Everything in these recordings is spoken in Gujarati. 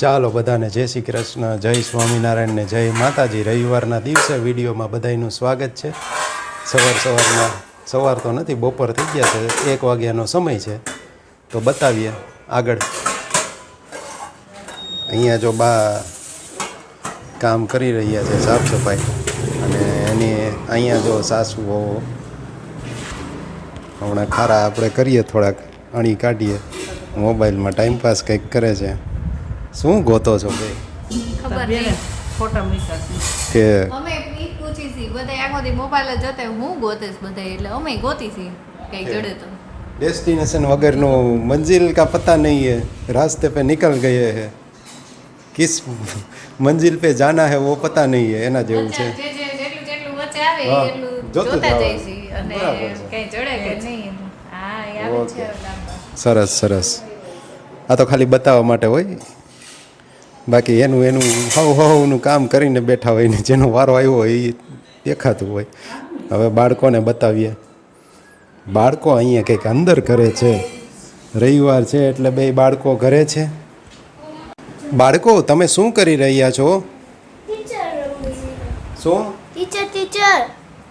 ચાલો બધાને જય શ્રી કૃષ્ણ, જય સ્વામિનારાયણને જય માતાજી. રવિવારના દિવસે વિડીયોમાં બધાનું સ્વાગત છે. સવાર સવારમાં, સવાર તો નથી, બપોર થઈ ગયા છે, એક વાગ્યાનો સમય છે. તો બતાવીએ આગળ. અહીંયા જો બા કામ કરી રહ્યા છે સાફ સફાઈ. અને એની અહીંયા જો સાસુ હમણાં ખારા આપણે કરીએ થોડાક, અણી કાઢીએ. મોબાઈલમાં ટાઈમપાસ કંઈક કરે છે. શું ગોતો છો ભાઈ ખબર બેને નહીં ફોટા મૂક્યા છે કે અમે ઈ પૂછી છી બધા આખો દી મોબાઈલ જ જોતે હું ગોતીશ બધા એટલે અમે ગોતી છી કઈ જડે તો डेस्टिनेशन वगैरह मंजिल का पता नहीं है रास्ते पे निकल गए हैं किस मंजिल पे जाना है वो पता नहीं है એના જેવું છે જે જે જેટલું જેટલું વચ્ચે આવે હા, એટલું જોતું જોતા જવાનું. જઈશી અને બરાબર છે. કઈ જડે કે નહીં હા એ આવે ઓકે. છે લાંબા. સરસ સરસ આ તો ખાલી બતાવવા માટે હોય બાકી એનું એનું હવ હવનું કામ કરીને બેઠા હોય ને જેનો વારો આવ્યો હોય એ દેખાતું હોય. હવે બાળકોને બતાવીએ. બાળકો અહીંયા કંઈક અંદર કરે છે. રવિવાર છે એટલે બે બાળકો ઘરે છે. બાળકો તમે શું કરી રહ્યા છો? શું? ટીચર ટીચર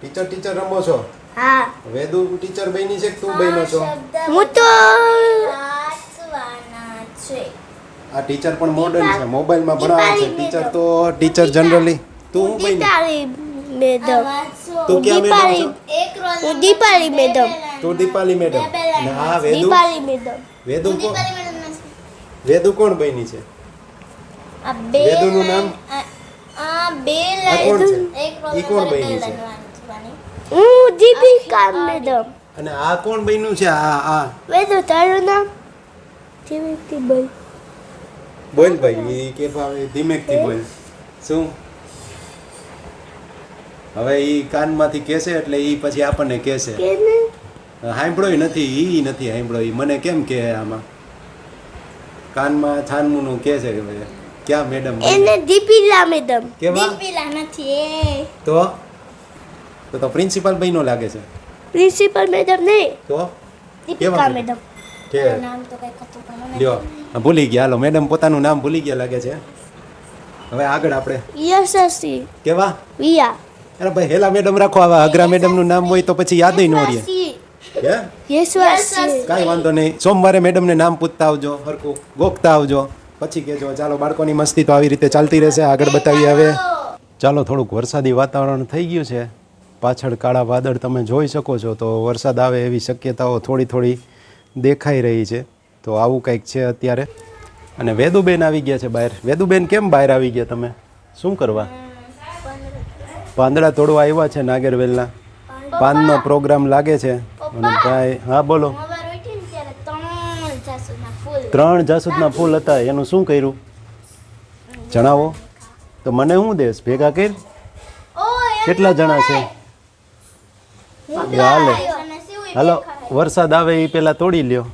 ટીચર ટીચર રમો છો? હા. વેદુ ટીચર બની છે તું બન્યો છો? હું તો વાંચવાના છે. આ ટીચર પણ મોડર્ન છે મોબાઈલમાં ભણાવે છે. ટીચર તો ટીચર જનરલી તું હું બની? દીપાલી મેડમ. તું ક્યાં મેડમ છો? હું દીપાલી મેડમ. તું દીપાલી મેડમ. અને આ વેદુ? દીપાલી મેડમ. વેદુ કોણ? વેદુ કોણ બની છે? આ બે વેદુનું નામ? આ- બે લાઈન છે? ઈ કોણ બની છે? હું દીપિકા મેડમ. અને આ કોણ બન્યું છે? આ આ વેદુ તારું નામ? જીવિતી બોલ બોલ ભાઈ એ કે ભાવે ધીમેકથી બોલ. શું? હવે એ કાનમાંથી કહેશે એટલે ઈ પછી આપણને કહેશે. સાંભળોય નથી એ નથી સાંભળો એ મને કેમ કે આમાં? કાનમાં છાનમુનું કહે છે કે ભાઈ ક્યાં મેડમ એને દીપિલા મેડમ. કેવા? દીપિલા નથી એ. તો? તો તો પ્રિન્સિપાલ નો લાગે છે. પ્રિન્સિપલ મેડમ નહીં. તો? દીપિકા મેડમ? કે નામ તો કઈ ખતું પણ લ્યો. ભૂલી ગયા. હાલો મેડમ પોતાનું નામ ભૂલી ગયા લાગે છે. હવે આગળ આપણે. યશસ્વી. કેવા? વિયા. અરે ભાઈ હેલા મેડમ રાખો આવા. અઘરા મેડમનું નામ હોય તો પછી યાદ ન રહે. કાંઈ વાંધો નહીં. સોમવારે મેડમને નામ પૂછતા આવજો હરખું. ગોખતા આવજો. પછી કહેજો ચાલો બાળકોની મસ્તી તો આવી રીતે ચાલતી રહેશે. આગળ બતાવીએ હવે. ચાલો થોડુંક વરસાદી વાતાવરણ થઈ ગયું છે. પાછળ કાળા વાદળ તમે જોઈ શકો છો. તો વરસાદ આવે એવી શક્યતાઓ થોડી થોડી દેખાઈ રહી છે. તો આવું કંઈક છે અત્યારે. અને વેદુબેન આવી ગયા છે બહાર. વેદુબેન કેમ બહાર આવી ગયા તમે? શું કરવા? પાંદડા તોડવા આવ્યા છે નાગરવેલના. પાનનો પ્રોગ્રામ લાગે છે. અને ભાઈ હા બોલો. ત્રણ જાસૂદના ફૂલ. ત્રણ જાસૂદના ફૂલ હતા. એનું શું કર્યું? જણાવો. તો મને શું દેશ? ભેગા કર. કેટલા જણા છે? હાલે. હાલો વરસાદ આવે એ પહેલાં તોડી લ્યો.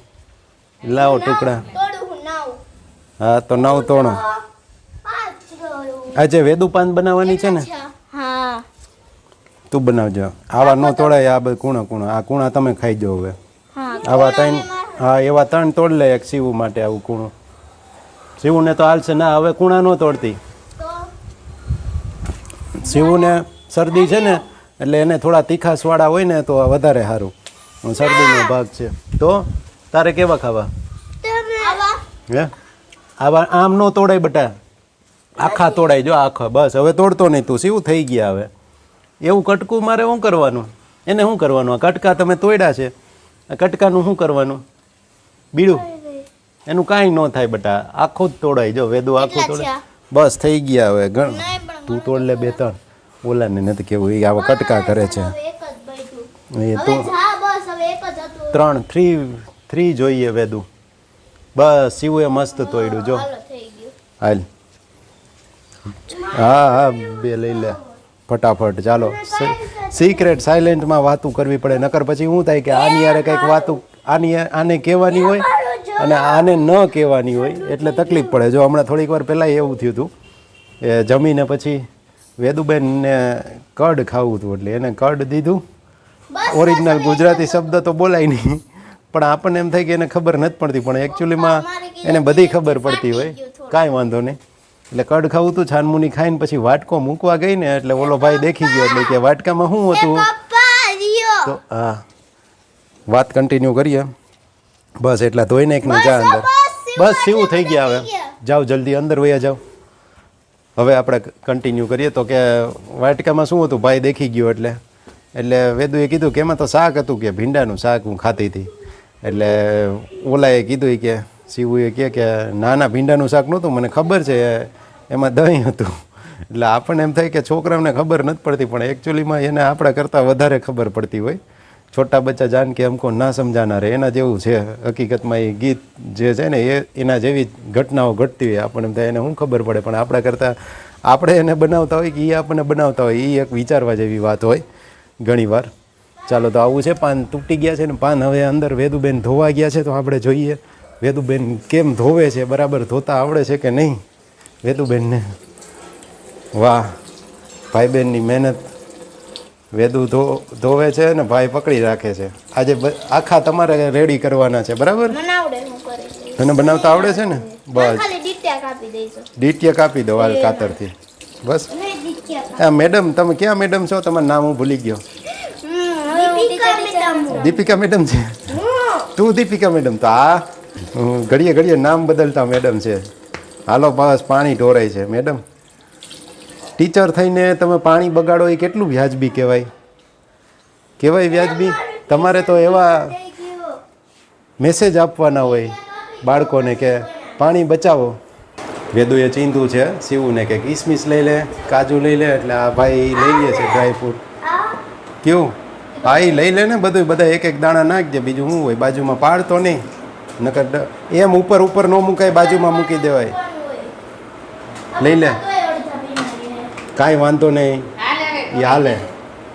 લાવો ટુકડા. હું, તો નવ તોણો. આજે વેદુ પાન બનાવવાની છે ને? તું બનાવજો. આવા ન તોડાય, આ બધા કૂણા કૂણા. આ કૂણા તમે ખાઈ જાઓ હવે. આવા ત્રણ, હા, એવા ત્રણ તોડ લે એક શિવ માટે આવું કૂણું. શિવને તો હાલશે. ના, હવે કૂણા ન તોડતી. શિવને શરદી છે ને, એટલે એને થોડા તીખાસવાળા હોય ને, તો વધારે સારું. શરદીનો ભાગ છે. તો તારે કેવા ખાવા? તમે. આવા. હે? આવા આમ ન તોડાય બટા. આખા તોડાય જો આખા બસ. હવે તોડતો નહીં તું. શિવ થઈ ગયા હવે. એવું કટકું મારે શું કરવાનું? એને શું કરવાનું? આ કટકા તમે તોડ્યા છે. આ કટકાનું શું કરવાનું? બીડું. એનું કાંઈ ન થાય બટા. આખું જ તોડાય. જો વેદો આખું તોડાય. બસ થઈ ગયા હવે. ગણ. તું તોડ લે બે ત્રણ. ઓલાને નથી કેવું. એ આવા કટકા કરે છે. એ તો જા બસ. હવે એક જ હતું. ત્રણ થ્રી થ્રી જોઈએ વેદુ. બસ શિવુએ મસ્ત તોડ્યું જો. હાલો હા હા બે લઈ લે. ફટાફટ ચાલો. સિક્રેટ સાયલેન્ટમાં વાતું કરવી પડે નકર પછી શું થાય કે આની યારે કંઈક વાતું આની આને કહેવાની હોય અને આને ન કહેવાની હોય એટલે તકલીફ પડે. જો હમણાં થોડીક વાર પહેલાં એવું થયું હતું. એ જમીને પછી વેદુબેનને કડ ખાવું હતું એટલે એને કડ દીધું. ઓરિજિનલ ગુજરાતી શબ્દ તો બોલાય નહીં. પણ આપણને એમ થાય કે એને ખબર નથી પડતી પણ એકચ્યુઅલીમાં એને બધી ખબર પડતી હોય. કાંઈ વાંધો નહીં. એટલે કડ ખાવું તું છાનમુની ખાઈને પછી વાટકો મૂકવા ગઈ ને એટલે ઓલો ભાઈ દેખી ગયો એટલે કે વાટકામાં શું હતું? તો હા. વાત કન્ટિન્યુ કરીએ. બસ એટલા ધોઈ નાખ ને જા અંદર. બસ સીવું થઈ ગયા હવે. જાઓ જલ્દી અંદર વયા જાઓ. હવે આપણે કન્ટિન્યુ કરીએ. તો કે વાટકામાં શું હતું? ભાઈ દેખી ગયો એટલે. એટલે વેદુએ કીધું કે એમાં તો શાક હતું કે ભીંડાનું શાક હું ખાતી હતી. એટલે ઓલાએ કીધું કે શિવુએ કહે કે ના ના ભીંડાનું શાક નહોતું, મને ખબર છે, એમાં દહીં હતું. એટલે આપણને એમ થાય કે છોકરાઓને ખબર નથી પડતી, પણ એકચ્યુઅલીમાં એને આપણા કરતાં વધારે ખબર પડતી હોય. છોટા બચ્ચા જાન કે અમકો ના સમજાના રે એના જેવું છે. હકીકતમાં એ ગીત જે છે ને, એ એના જેવી ઘટનાઓ ઘટતી હોય, આપણને એમ થાય એને શું ખબર પડે, પણ આપણા કરતાં આપણે એને બનાવતા હોય કે એ આપણને બનાવતા હોય એ એક વિચારવા જેવી વાત હોય, ઘણીવાર. ચાલો તો આવું છે પાન તૂટી ગયા છે ને પાન હવે અંદર વેદુબેન ધોવા ગયા છે તો આપણે જોઈએ વેદુબેન કેમ ધોવે છે બરાબર ધોતા આવડે છે કે નહીં? વેદુબેનને વાહ ભાઈ બહેનની મહેનત. વેદુ ધો ધોવે છે ને ભાઈ પકડી રાખે છે. આજે આખા તમારે રેડી કરવાના છે બરાબર? મને તને બનાવતા આવડે છે ને? બસ. ડીટ્યા કાપી દો હાલ કાતરથી. બસ. મેડમ તમે ક્યાં મેડમ છો? તમારું નામ હું ભૂલી ગયો. દીપિકા મેડમ. છે. તું દીપિકા મેડમ તો આ ઘડીએ ઘડીએ નામ બદલતા મેડમ છે. હાલો બસ પાણી ઢોરાય છે મેડમ. ટીચર થઈને તમે પાણી બગાડો એ કેટલું વ્યાજબી કહેવાય? કહેવાય વ્યાજબી? તમારે તો એવા મેસેજ આપવાના હોય બાળકોને કે પાણી બચાવો. વેદુએ ચીંધું છે શિવુને કે કિસમિસ લઈ લે કાજુ લઈ લે એટલે આ ભાઈ લઈ લે છે ડ્રાયફ્રૂટ કેવું? હા એ લઈ લે ને બધું, બધા એક એક દાણા નાખજે બીજું શું હોય? બાજુમાં પાડતો નહીં. નકર એમ ઉપર ઉપર ન મુકાય, બાજુમાં મૂકી દેવાય. લઈ લે. કાંઈ વાંધો નહીં. એ હાલે.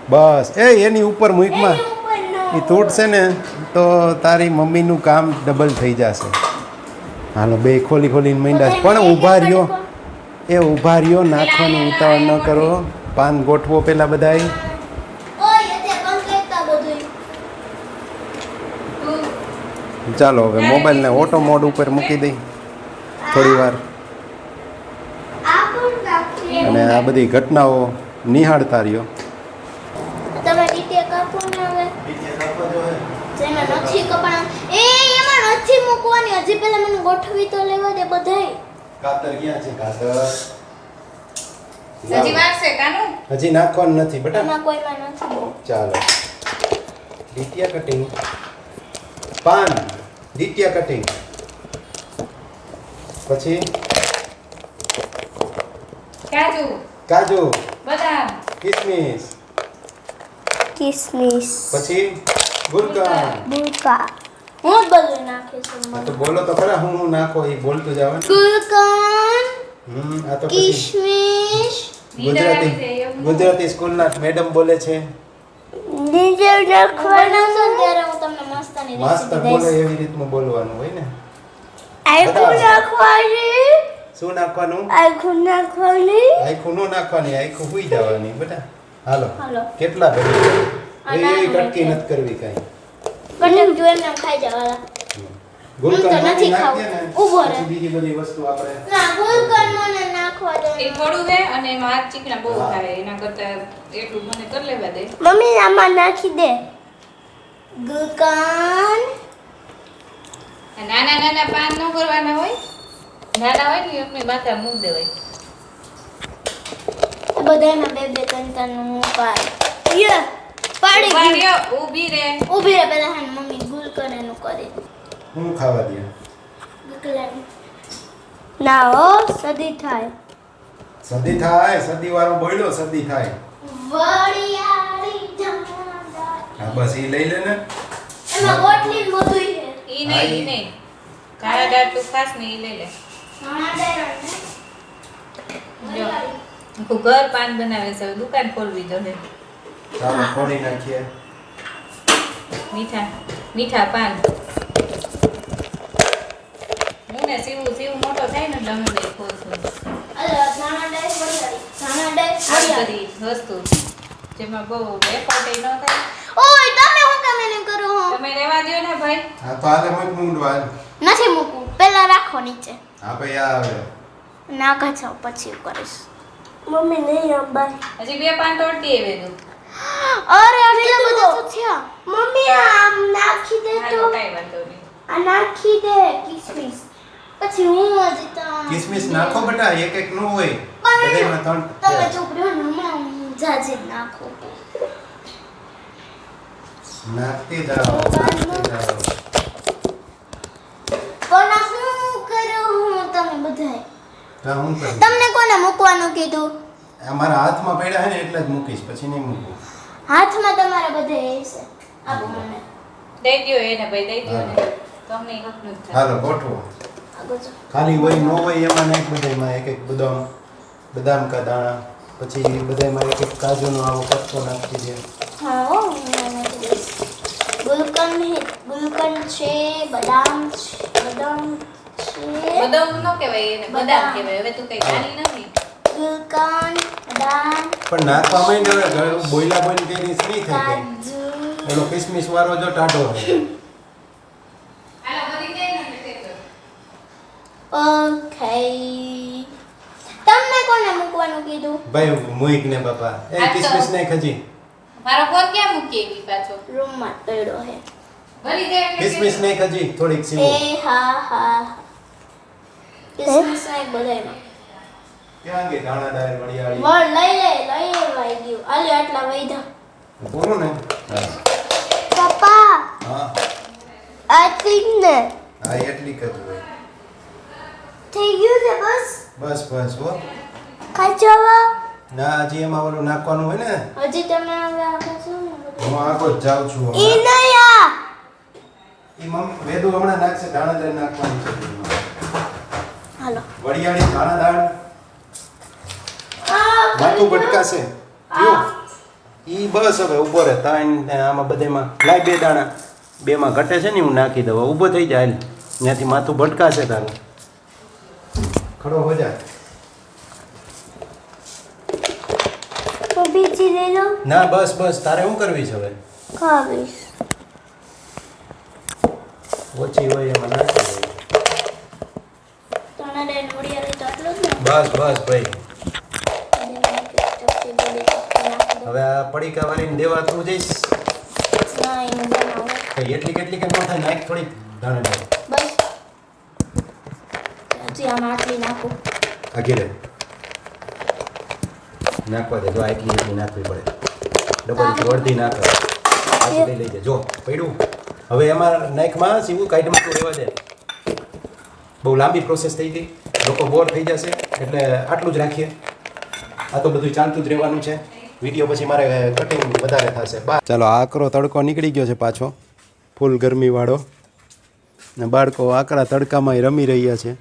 બસ. એ, એની ઉપર મૂકમાં. એ તૂટશે ને, તો તારી મમ્મીનું કામ ડબલ થઈ જશે. હાલો, બે ખોલી ખોલીને માંડ્યા પણ ઊભા રહ્યો. એ ઊભા રહ્યો, નાખવાની ઉતાવળ ન કરો. પાન ગોઠવો પેલા બધાય ઓય એટલે કંકેતા બધું ચાલો હવે મોબાઈલને ઓટો મોડ ઉપર મૂકી દઈ. થોડી વાર. અને આ બધી ઘટનાઓ નિહાળતા રહ્યો. તમે ડીટ્યા કાપો ને હવે. જેમાં નથી કપાણા. એ એમાં નથી મૂકવાની. હજી પહેલા મને ગોઠવી તો લેવા દે બધાય. કાતર ક્યાં છે? કાતર. હજી નાખવાનું નથી બેટા. એમાં કોઈમાં નથી. ચાલો. ડીટિયા કટિંગ પાન. ડીટિયા કટિંગ પછી? કાજુ. કાજુ. બદામ. કિસમિસ. કિસમિસ. પછી? ગુલકંદ. બુકા હું જ બધું નાખીશું આ તો બોલો તો ખરા હું હું નાખો એ બોલતું જાવ ગુલકંદ. હમ આ તો પછી કિશમિશ ગુજરાતી ગુજરાતી સ્કૂલના મેડમ બોલે છે. નીચે નાખવાનું છે ને ત્યારે હું તમને મસ્તની બોલે એવી રીતનું બોલવાનું હોય ને? આખું નાખવાની? શું નાખવાનું? આખું નાખવાની? આખું નો નાખવાની આખું હુઈ જવાની બેટા. હાલો. હાલો. કેટલા ભરી આ એ કટકી. નથી કરવી કાંઈ. કટક જો એમ ખાઈ જવાના. ગુલકંદ નથી ખાવું. ઊભો રહે. બીજી બધી વસ્તુ આપણે ના ગુલકંદ મને નાખવા દો એ થોડું હે અને એમાં ચીકણા બહુ થાય એના કરતા એટલું મને કરી લેવા દે. મમ્મી આમાં નાખી દે. ગુલકંદ નાના નાના પાન ન કરવાના હોય? નાના હોય ને એમને માથા મૂક દેવાય. બધામાં બે બે ત્રણ ત્રણ મૂકાય યે પાડી ઊભા ઊભી રે ઊભી રે પહેલા હાન મમ્મી ગુલકંદ એનું કરે. હું ખાવા દે? ના હો સદી થાય. સદી થાય સદી વાળો બોલ્યો સદી થાય. હા બસ એ લઈ લે ને. એમાં ગોટલી બધું છે. ઈ નહીં ઈ નહીં. કાળા દાળ તું ખાસ ને ઈ લઈ લે. જો. ઘર પાન બનાવે છે દુકાન ખોલવી જોઈએ ચાલો ખોલી નાખીએ. મીઠા મીઠા પાન. હું ને સીવું સીવું મોટો થાય ને એટલે હું બે ખોલશું. વસ્તુ જેમાં બહુ એફર્ટ ન થાય ઓય તમે હું કામ એને કરું હું તમે રહેવા દ્યો ને ભાઈ હા તો હાલે મૂક મૂંડવા નથી મૂકવું પહેલા રાખો નીચે. હા ભાઈ આવે. ના ઘસાવ પછી કરીશ. મમ્મી નહીં અંબાઈ હજી બે પાન તોડતી એવે તું અરે આટલા બધા તો થયા. મમ્મી આમ નાખી દે નહીં. આ નાખી દે કિસમિસ. પછી હું હજી તો કિસમિસ નાખો બેટા એક એક નું હોય. પણ બધાયમાં ત્રણ તમે છોકરીઓ નમા જાજી નાખું. નાખતી જાઓ નાખતી જાઓ પણ આ શું કરું હું તમે બધાય હા હું કરું તમને કોને મૂકવાનું કીધું? અમારા મારા હાથમાં પડ્યા છે ને એટલે જ મૂકીશ પછી નહીં મૂકું. હાથમાં તમારે બધે છે. આપો મને. દઈ દ્યો એને ભાઈ દઈ દ્યો ને તમને હકનું જ થાય. હાલો ગોઠવો. ખાલી હોય ન હોય એમાં નાખ બધામાં એક એક બદામ બદામ કા દાણા પછી બધામાં એક એક કાજુનો આવો કટકો નાખી દે. હા દઈશ. ગુલકંદ ગુલકંદ છે બદામ છે બદામ. બદામ નો કહેવાય એને બદામ બદામ. કહેવાય. હવે તું કઈ જાણી નથી ગુલકંદ બદામ પણ નાખવા માંડ બોયલા બોઈલ કઈ રીત નહીં થાય એનો કિસમિસ વાળો જો ટાઢો હોય. હાલો બધી દે ને તે તો. ઓકે. તમને કોને મૂકવાનું કીધું? ભાઈ મુઈક ને બાપા. એ કિસમિસ નહીં ખજી. મારો ફોન ક્યાં મૂકી એવી પાછો? રૂમમાં પડ્યો હે. દે કિસમિસ નહીં ખજી થોડીક એ હા હા. કિસમિસ સાહેબ બધાયમાં ક્યાં ગઈ મળી વડિયાળી? વળ લઈ લે લઈ લેવાઈ ગયું. આલી આટલા વૈધા. બોલો ને. પપ્પા હા. આ થિંગ ને. હા એટલી કજ હોય થઈ ગયું છે બસ? બસ બસ હો. ખાચવા ના હજી એમાં ઓલું નાખવાનું હોય ને. હજી તમે હવે આખો છો હું આગળ જ જાઉં છું એ. નહીં આ. એ મમ વેદુ હમણાં નાખશે દાણાદાર નાખવાનું છે. હાલો. વડિયાળી દાણાદાર આ માથું ભટકાશે. જો. ઈ બસ હવે ઊભો રહે. તાણ ને આમાં બધામાં લાય બે દાણા. બેમાં ઘટે છે ને હું નાખી દઉં. ઊભો થઈ જાય. ત્યાંથી માથું ભટકાશે તારું. ખડો હો જા. તો બીજી લઈ લો. ના બસ બસ. તારે શું કરવી છે હવે? ખાવીશ. ઓછી હોય એમાં નાખી. દઉં તને તો આટલું જ ને? બસ બસ ભાઈ. દો. હવે આ પડીકા વાળીને દેવા તું જઈશ? એટલી કેટલી કે ન થાય નાખ થોડી દાણા બસ. હજી આમાં આટલી નાખું. આગી રે નાખવા દે જો આટલી એટલી નાખવી પડે. ડબલ અડધી નાખ. લઈ લેજે જો પડ્યું. હવે એમાં નાખમાં સીવું કાઢમાં તું રહેવા દે. બહુ લાંબી પ્રોસેસ થઈ ગઈ. લોકો બોર થઈ જશે. એટલે આટલું જ રાખીએ. આ તો બધું ચાલતું જ રહેવાનું છે. વીડિયો પછી મારે કટિંગ વધારે થશે. ચાલો આકરો તડકો નીકળી ગયો છે પાછો. ફૂલ ગરમીવાળો. ને બાળકો આકરા તડકામાં રમી રહ્યા છે.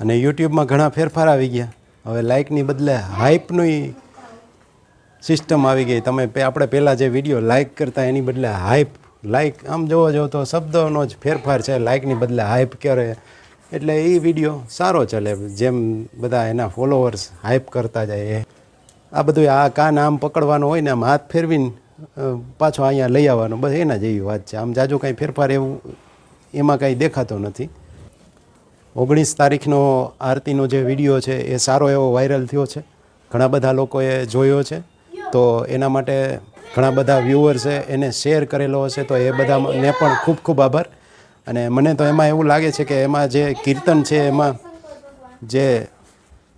અને યુટ્યુબમાં ઘણા ફેરફાર આવી ગયા. હવે લાઇકની બદલે હાઇપની સિસ્ટમ આવી ગઈ. તમે આપણે પહેલાં જે વીડિયો લાઇક કરતા, એની બદલે હાઇપ લાઇક આમ જોવા જો તો શબ્દોનો જ ફેરફાર છે. લાઇકની બદલે હાઇપ કરે. એટલે એ વીડિયો સારો ચાલે. જેમ બધા એના ફોલોવર્સ હાઇપ કરતા જાય એ. આ બધું આ કાન આમ પકડવાનું હોય ને આમ હાથ ફેરવીને પાછો અહીંયા લઈ આવવાનો. બસ એના જેવી વાત છે. આમ જાજુ કાંઈ ફેરફાર એવું એમાં કાંઈ દેખાતો નથી. ઓગણીસ તારીખનો આરતીનો જે વીડિયો છે એ સારો એવો વાયરલ થયો છે. ઘણા બધા લોકોએ જોયો છે. તો એના માટે ઘણા બધા વ્યૂઅર્સે એને શેર કરેલો હશે તો એ બધાને પણ ખૂબ ખૂબ આભાર. અને મને તો એમાં એવું લાગે છે કે એમાં જે કીર્તન છે, એમાં જે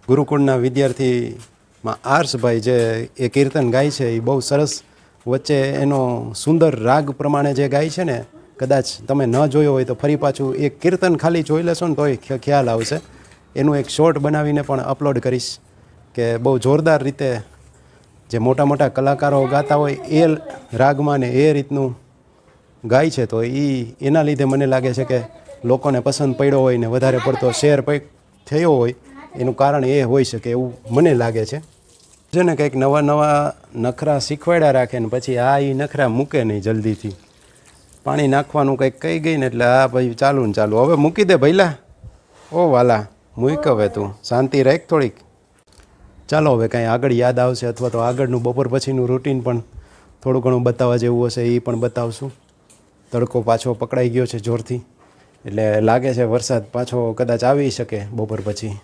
ગુરુકુળના વિદ્યાર્થીમાં આર્ષભાઈ જે એ કીર્તન ગાય છે, એ બહુ સરસ વચ્ચે એનો સુંદર રાગ પ્રમાણે જે ગાય છે ને, કદાચ તમે ન જોયો હોય તો ફરી પાછું એ કીર્તન ખાલી જોઈ લેશો ને તોય ખ્યાલ આવશે. એનું એક શોર્ટ બનાવીને પણ અપલોડ કરીશ કે બહુ જોરદાર રીતે જે મોટા મોટા કલાકારો ગાતા હોય એ રાગમાં ને એ રીતનું ગાય છે, તો એ એના લીધે મને લાગે છે કે લોકોને પસંદ પડ્યો હોય ને વધારે પડતો શેર થયો હોય, એનું કારણ એ હોઈ શકે એવું મને લાગે છે. છે ને કંઈક નવા નવા નખરા શીખવાડ્યા રાખે ને પછી આ એ નખરા મૂકે નહીં જલ્દીથી. પાણી નાખવાનું કંઈક કહી ગઈ ને એટલે આ ભાઈ ચાલુ ને ચાલુ. હવે મૂકી દે ભૈલા ઓ વાલા, મૂક હવે તું. શાંતિ રાખ થોડીક. ચાલો હવે કાંઈ આગળ યાદ આવશે અથવા તો આગળનું બપોર પછીનું રૂટીન પણ થોડું ઘણું બતાવવા જેવું હશે એ પણ બતાવશું. તડકો પાછો પકડાઈ ગયો છે જોરથી. એટલે લાગે છે વરસાદ પાછો કદાચ આવી શકે બપોર પછી.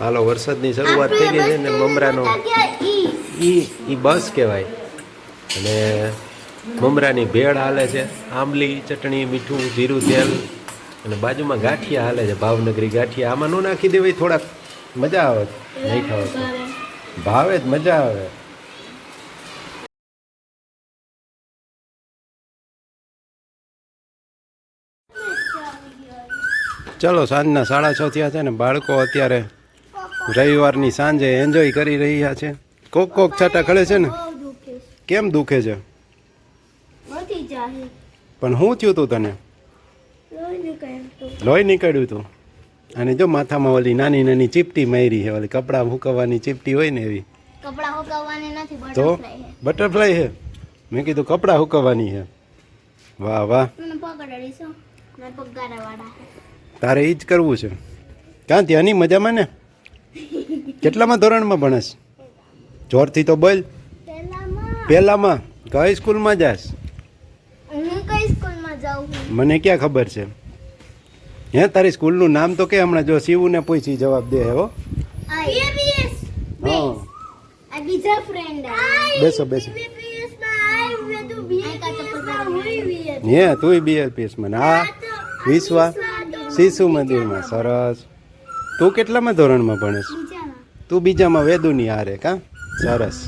હાલો વરસાદની શરૂઆત થઈ ગઈ છે ને મમરાનો. એ ઈ ઈ બસ કહેવાય. અને મમરાની ભેળ હાલે છે આંબલી ચટણી મીઠું જીરું તેલ. અને બાજુમાં ગાંઠિયા હાલે છે ભાવનગરી ગાંઠિયા. આમાં નો નાખી દેવાય થોડાક મજા આવે. નહીં ખાવા ભાવે જ મજા આવે. ચલો સાંજના સાડા છ થયા છે ને બાળકો અત્યારે રવિવારની સાંજે એન્જોય કરી રહ્યા છે. કોક કોક છાટા ખડે છે ને. કેમ દુખે છે? પણ શું થયું તું તને. લોહી નીકળ્યું તું? અને જો માથામાં ઓલી નાની નાની ચીપટી મારી છે ઓલી કપડાં હુકવવાની ચીપટી હોય ને એવી. કપડાં હુકવવાને નથી તો બટરફ્લાય છે. મેં કીધું કપડાં હુકવવાની છે. વાહ વાહ. તારે એ જ કરવું છે. ક્યાં ત્યાંની મજામાં ને? કેટલામાં ધોરણમાં ભણસ? જોરથી તો બોલ. પહેલામાં. કઈ સ્કૂલમાં જાસ છું મને ક્યાં ખબર છે? હે તારી સ્કૂલનું નામ તો કે હમણાં જો શિવને પૂછી જવાબ દે હો. બેસો બેસો. હે તુંય બીએલપીએસ હા વિશ્વા શિશુ મંદિરમાં સરસ. તું કેટલામાં ધોરણમાં ભણેશ બીજામાં. તું બીજામાં વેદુની હારે કા? સરસ.